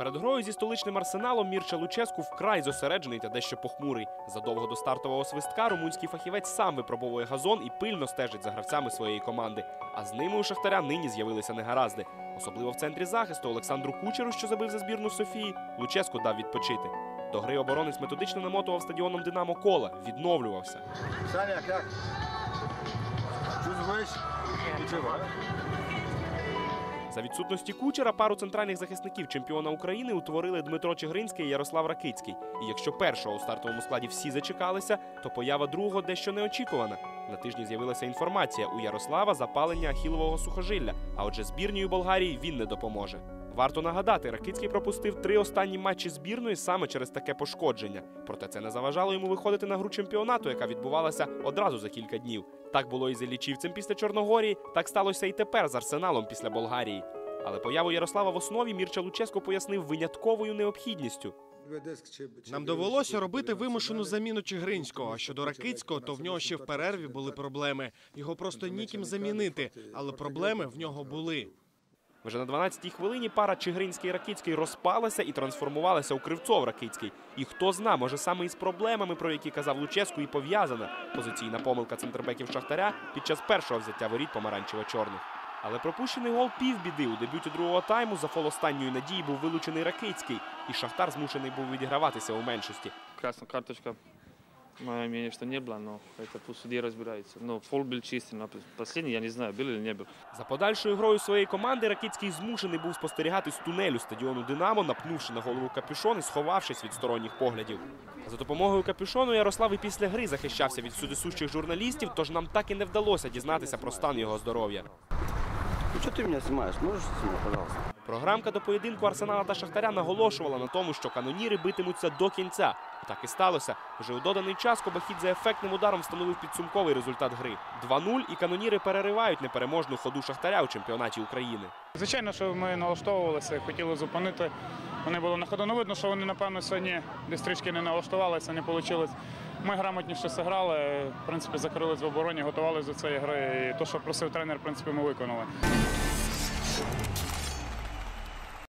Перед грою зі столичним арсеналом Мірча Луческу вкрай зосереджений та дещо похмурий. Задовго до стартового свистка румунський фахівець сам випробовує газон і пильно стежить за гравцями своєї команди. А з ними у Шахтаря нині з'явилися негаразди. Особливо в центрі захисту Олександру Кучеру, що забив за збірну Софії, Луческу дав відпочити. До гри оборонець методично намотував стадіоном Динамо кола, відновлювався. Саня, как? Чувствуешь? За відсутності кучера пару центральних захисників чемпіона України утворили Дмитро Чигринський і Ярослав Ракицький. І якщо першого у стартовому складі всі зачекалися, то поява другого дещо неочікувана. На тижні з'явилася інформація у Ярослава запалення ахілового сухожилля, а отже, збірній Болгарії він не допоможе. Варто нагадати, Ракицький пропустив три останні матчі збірної саме через таке пошкодження. Проте це не заважало йому виходити на гру чемпіонату, яка відбувалася одразу за кілька днів. Так було і з Іллічівцем після Чорногорії, так сталося і тепер з Арсеналом після Болгарії. Але появу Ярослава в основі Мірча Луческо пояснив винятковою необхідністю. Нам довелося робити вимушену заміну Чигринського. Щодо Ракицького, то в нього ще в перерві були проблеми. Його просто ніким замінити, але проблеми в нього були. Вже на 12-й хвилині пара Чигринський Ракицький розпалася і трансформувалася у Кривцов Ракицький. І хто зна, може саме із проблемами, про які казав Луческу, і пов'язана позиційна помилка центрбеків Шахтаря під час першого взяття воріт помаранчево-чорних. Але пропущений гол півбіди у дебюті другого тайму за фол останньої надії був вилучений Ракицький, і Шахтар змушений був відіграватися у меншості. Красная карточка, мое мнение, что не было, но это пусть судьи разбираются. Но фол был чистый, но последний, я не знаю, был или не был. За подальшою грою своєї команди Ракицький змушений був спостерігати з тунелю стадіону Динамо, напнувши на голову капюшон і сховавшись від сторонніх поглядів. За допомогою капюшону Ярослав і після гри захищався від всюдисущих журналістів, тож нам так і не вдалося дізнатися про стан його здоров'я. Ну что ты меня снимаешь? Можешь снимать, пожалуйста? Програмка до поєдинку Арсенала та Шахтаря наголошувала на тому, що каноніри битимуться до кінця. Так і сталося. Вже у доданий час Кобахідзе ефектним ударом встановив підсумковий результат гри. 2-0 і каноніри переривають непереможну ходу Шахтаря у чемпіонаті України. Звичайно, що ми налаштовувалися, хотіли зупинити. Вони були на ходу. Ну, видно, що вони, напевно, сьогодні десь трішки не налаштувалися, не вийшло. Ми грамотніше зіграли, в принципі, закрились в обороні, готувалися до цієї гри. І те, що просив тренер, в принципі, ми виконали.